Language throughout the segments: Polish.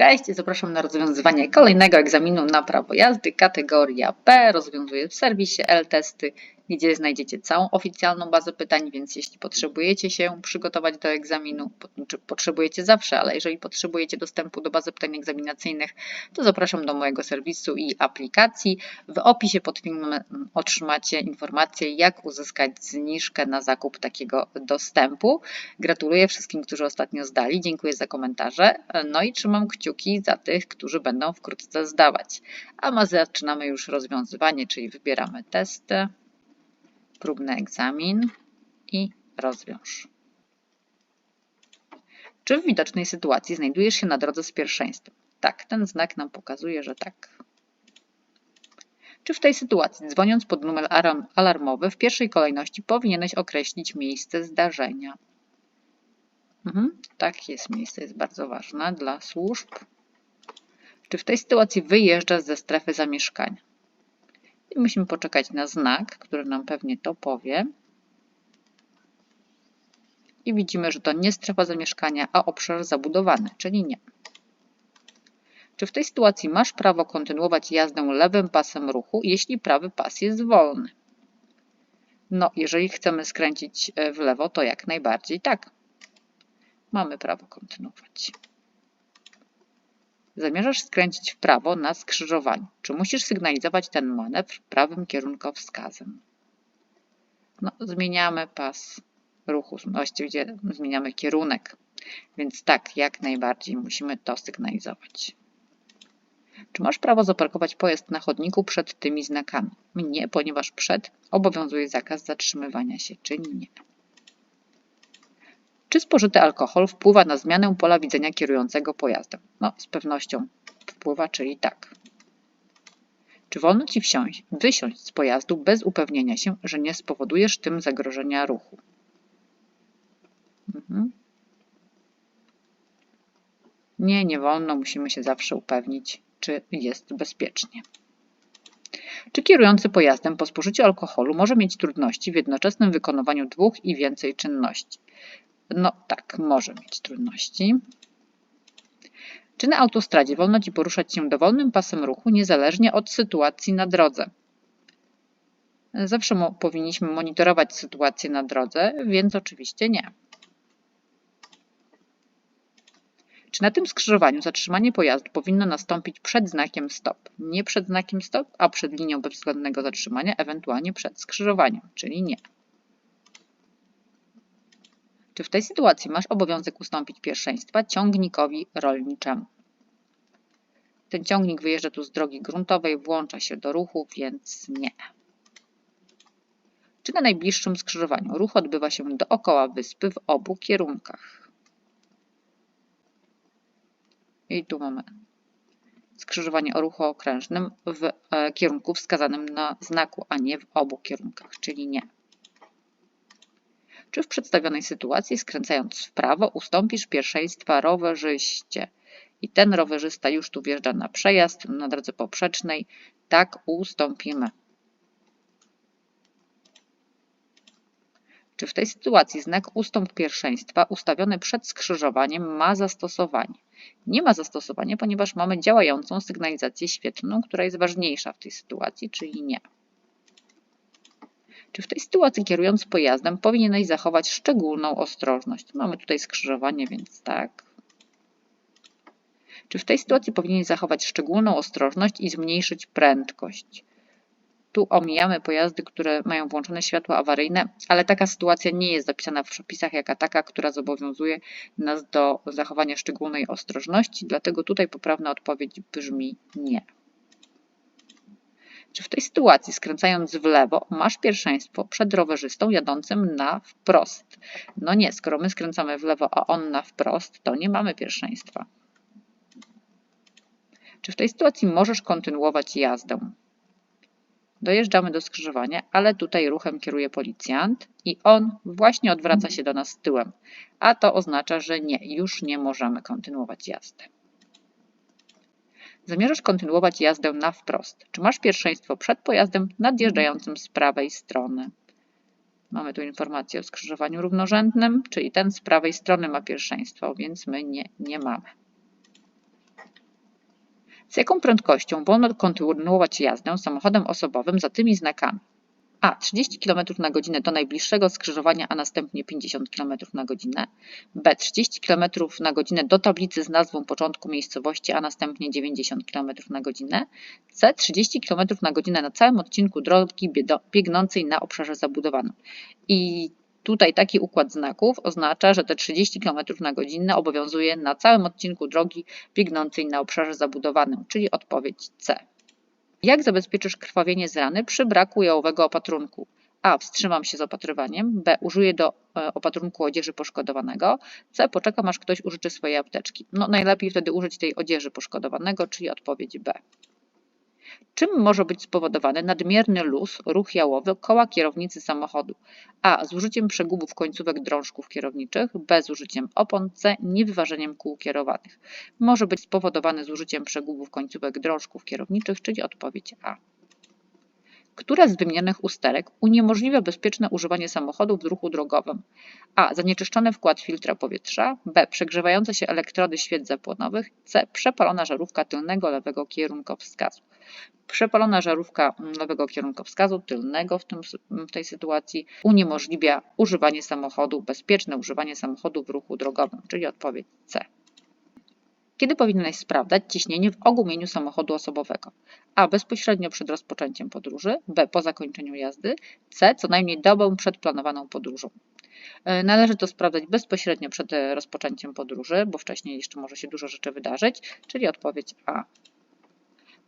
Cześć, zapraszam na rozwiązywanie kolejnego egzaminu na prawo jazdy, kategoria B. Rozwiązuję w serwisie L-Testy, gdzie znajdziecie całą oficjalną bazę pytań, więc jeśli potrzebujecie się przygotować do egzaminu, czy potrzebujecie zawsze, ale jeżeli potrzebujecie dostępu do bazy pytań egzaminacyjnych, to zapraszam do mojego serwisu i aplikacji. W opisie pod filmem otrzymacie informację, jak uzyskać zniżkę na zakup takiego dostępu. Gratuluję wszystkim, którzy ostatnio zdali. Dziękuję za komentarze. No i trzymam kciuki za tych, którzy będą wkrótce zdawać. A my zaczynamy już rozwiązywanie, czyli wybieramy testy próbny egzamin i rozwiąż. Czy w widocznej sytuacji znajdujesz się na drodze z pierwszeństwem? Tak, ten znak nam pokazuje, że tak. Czy w tej sytuacji, dzwoniąc pod numer alarmowy, w pierwszej kolejności powinieneś określić miejsce zdarzenia? Mhm, tak, jest miejsce, jest bardzo ważne dla służb. Czy w tej sytuacji wyjeżdżasz ze strefy zamieszkania? I musimy poczekać na znak, który nam pewnie to powie. I widzimy, że to nie strefa zamieszkania, a obszar zabudowany, czyli nie. Czy w tej sytuacji masz prawo kontynuować jazdę lewym pasem ruchu, jeśli prawy pas jest wolny? No, jeżeli chcemy skręcić e, w lewo, to jak najbardziej tak. Mamy prawo kontynuować. Zamierzasz skręcić w prawo na skrzyżowaniu. Czy musisz sygnalizować ten manewr prawym kierunkowskazem? No, zmieniamy pas ruchu, właściwie zmieniamy kierunek, więc tak, jak najbardziej musimy to sygnalizować. Czy masz prawo zaparkować pojazd na chodniku przed tymi znakami? Nie, ponieważ przed obowiązuje zakaz zatrzymywania się, czyli nie. Czy spożyty alkohol wpływa na zmianę pola widzenia kierującego pojazdem? No, z pewnością wpływa, czyli tak. Czy wolno Ci wsiąść, wysiąść z pojazdu bez upewnienia się, że nie spowodujesz tym zagrożenia ruchu? Mhm. Nie, nie wolno, musimy się zawsze upewnić, czy jest bezpiecznie. Czy kierujący pojazdem po spożyciu alkoholu może mieć trudności w jednoczesnym wykonywaniu dwóch i więcej czynności? No tak, może mieć trudności. Czy na autostradzie wolno Ci poruszać się dowolnym pasem ruchu, niezależnie od sytuacji na drodze? Zawsze mo powinniśmy monitorować sytuację na drodze, więc oczywiście nie. Czy na tym skrzyżowaniu zatrzymanie pojazdu powinno nastąpić przed znakiem stop? Nie przed znakiem stop, a przed linią bezwzględnego zatrzymania, ewentualnie przed skrzyżowaniem, czyli nie. Czy w tej sytuacji masz obowiązek ustąpić pierwszeństwa ciągnikowi rolniczemu? Ten ciągnik wyjeżdża tu z drogi gruntowej, włącza się do ruchu, więc nie. Czy na najbliższym skrzyżowaniu ruch odbywa się dookoła wyspy w obu kierunkach? I tu mamy skrzyżowanie o ruchu okrężnym w e, kierunku wskazanym na znaku, a nie w obu kierunkach, czyli nie czy w przedstawionej sytuacji, skręcając w prawo, ustąpisz pierwszeństwa rowerzyście. I ten rowerzysta już tu wjeżdża na przejazd na drodze poprzecznej. Tak, ustąpimy. Czy w tej sytuacji znak ustąp pierwszeństwa ustawiony przed skrzyżowaniem ma zastosowanie? Nie ma zastosowania, ponieważ mamy działającą sygnalizację świetlną, która jest ważniejsza w tej sytuacji, czyli nie. Czy w tej sytuacji kierując pojazdem powinieneś zachować szczególną ostrożność? Mamy tutaj skrzyżowanie, więc tak. Czy w tej sytuacji powinieneś zachować szczególną ostrożność i zmniejszyć prędkość? Tu omijamy pojazdy, które mają włączone światła awaryjne, ale taka sytuacja nie jest zapisana w przepisach jako taka, która zobowiązuje nas do zachowania szczególnej ostrożności, dlatego tutaj poprawna odpowiedź brzmi nie. Czy w tej sytuacji, skręcając w lewo, masz pierwszeństwo przed rowerzystą jadącym na wprost? No nie, skoro my skręcamy w lewo, a on na wprost, to nie mamy pierwszeństwa. Czy w tej sytuacji możesz kontynuować jazdę? Dojeżdżamy do skrzyżowania, ale tutaj ruchem kieruje policjant i on właśnie odwraca się do nas tyłem, a to oznacza, że nie, już nie możemy kontynuować jazdy. Zamierzasz kontynuować jazdę na wprost. Czy masz pierwszeństwo przed pojazdem nadjeżdżającym z prawej strony? Mamy tu informację o skrzyżowaniu równorzędnym, czyli ten z prawej strony ma pierwszeństwo, więc my nie, nie mamy. Z jaką prędkością wolno kontynuować jazdę samochodem osobowym za tymi znakami? A. 30 km na godzinę do najbliższego skrzyżowania, a następnie 50 km na godzinę. B. 30 km na godzinę do tablicy z nazwą początku miejscowości, a następnie 90 km na godzinę. C. 30 km na godzinę na całym odcinku drogi biegnącej na obszarze zabudowanym. I Tutaj taki układ znaków oznacza, że te 30 km na godzinę obowiązuje na całym odcinku drogi biegnącej na obszarze zabudowanym, czyli odpowiedź C. Jak zabezpieczysz krwawienie z rany przy braku jałowego opatrunku? A. Wstrzymam się z opatrywaniem. B. Użyję do e, opatrunku odzieży poszkodowanego. C. Poczekam aż ktoś użyczy swojej apteczki. No najlepiej wtedy użyć tej odzieży poszkodowanego, czyli odpowiedź B. Czym może być spowodowany nadmierny luz, ruch jałowy koła kierownicy samochodu? A. Z użyciem przegubów końcówek drążków kierowniczych, B. Z użyciem opon, C. Niewyważeniem kół kierowanych. Może być spowodowany z użyciem przegubów końcówek drążków kierowniczych, czyli odpowiedź A. Która z wymienionych usterek uniemożliwia bezpieczne używanie samochodu w ruchu drogowym? A. Zanieczyszczony wkład filtra powietrza. B. Przegrzewające się elektrody świec zapłonowych. C. Przepalona żarówka tylnego lewego kierunkowskazu. Przepalona żarówka lewego kierunkowskazu tylnego w, tym, w tej sytuacji uniemożliwia używanie samochodu, bezpieczne używanie samochodu w ruchu drogowym, czyli odpowiedź C. Kiedy powinieneś sprawdzać ciśnienie w ogumieniu samochodu osobowego? A. Bezpośrednio przed rozpoczęciem podróży. B. Po zakończeniu jazdy. C. Co najmniej dobę przed planowaną podróżą. E, należy to sprawdzać bezpośrednio przed e, rozpoczęciem podróży, bo wcześniej jeszcze może się dużo rzeczy wydarzyć, czyli odpowiedź A.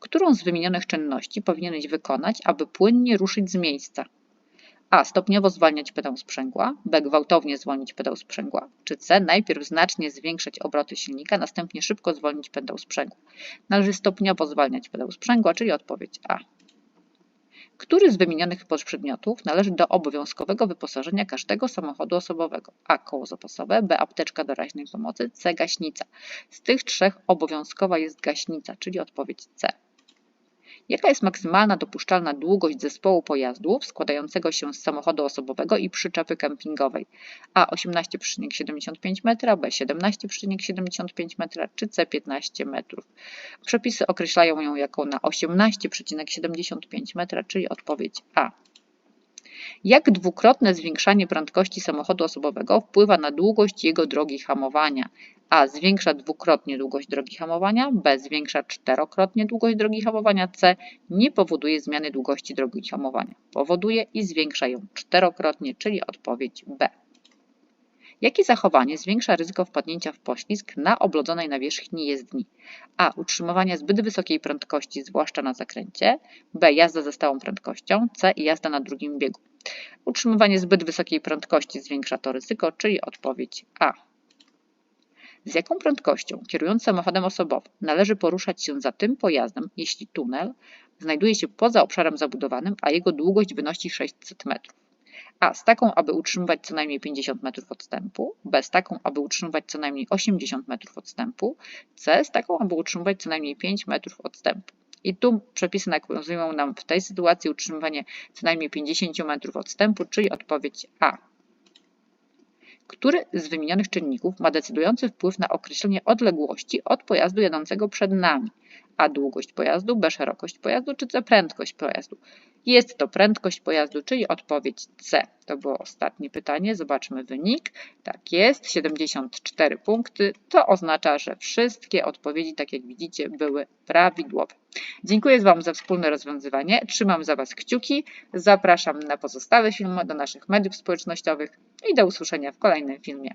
Którą z wymienionych czynności powinieneś wykonać, aby płynnie ruszyć z miejsca? A. Stopniowo zwalniać pedał sprzęgła. B. Gwałtownie zwolnić pedał sprzęgła. Czy C. Najpierw znacznie zwiększyć obroty silnika, następnie szybko zwolnić pedał sprzęgła. Należy stopniowo zwalniać pedał sprzęgła, czyli odpowiedź A. Który z wymienionych przedmiotów należy do obowiązkowego wyposażenia każdego samochodu osobowego? A. Koło zapasowe, B. Apteczka doraźnej pomocy, C. Gaśnica. Z tych trzech obowiązkowa jest gaśnica, czyli odpowiedź C. Jaka jest maksymalna dopuszczalna długość zespołu pojazdów składającego się z samochodu osobowego i przyczepy kempingowej? A 18,75 m, B 17,75 m czy C 15 metrów? Przepisy określają ją jako na 18,75 m, czyli odpowiedź A. Jak dwukrotne zwiększanie prędkości samochodu osobowego wpływa na długość jego drogi hamowania? A. Zwiększa dwukrotnie długość drogi hamowania. B. Zwiększa czterokrotnie długość drogi hamowania. C. Nie powoduje zmiany długości drogi hamowania. Powoduje i zwiększa ją czterokrotnie, czyli odpowiedź B. Jakie zachowanie zwiększa ryzyko wpadnięcia w poślizg na oblodzonej nawierzchni jezdni? A. Utrzymywanie zbyt wysokiej prędkości, zwłaszcza na zakręcie. B. Jazda ze stałą prędkością. C. Jazda na drugim biegu. Utrzymywanie zbyt wysokiej prędkości zwiększa to ryzyko, czyli odpowiedź A. Z jaką prędkością kierując samochodem osobowym należy poruszać się za tym pojazdem, jeśli tunel znajduje się poza obszarem zabudowanym, a jego długość wynosi 600 metrów? A. Z taką, aby utrzymywać co najmniej 50 metrów odstępu. B. Z taką, aby utrzymywać co najmniej 80 metrów odstępu. C. Z taką, aby utrzymywać co najmniej 5 metrów odstępu. I tu przepisy nakazują nam w tej sytuacji utrzymywanie co najmniej 50 metrów odstępu, czyli odpowiedź A. Który z wymienionych czynników ma decydujący wpływ na określenie odległości od pojazdu jadącego przed nami? A długość pojazdu, B szerokość pojazdu, czy C prędkość pojazdu? Jest to prędkość pojazdu, czyli odpowiedź C. To było ostatnie pytanie. Zobaczmy wynik. Tak jest, 74 punkty. To oznacza, że wszystkie odpowiedzi, tak jak widzicie, były prawidłowe. Dziękuję Wam za wspólne rozwiązywanie. Trzymam za Was kciuki. Zapraszam na pozostałe filmy do naszych mediów społecznościowych i do usłyszenia w kolejnym filmie.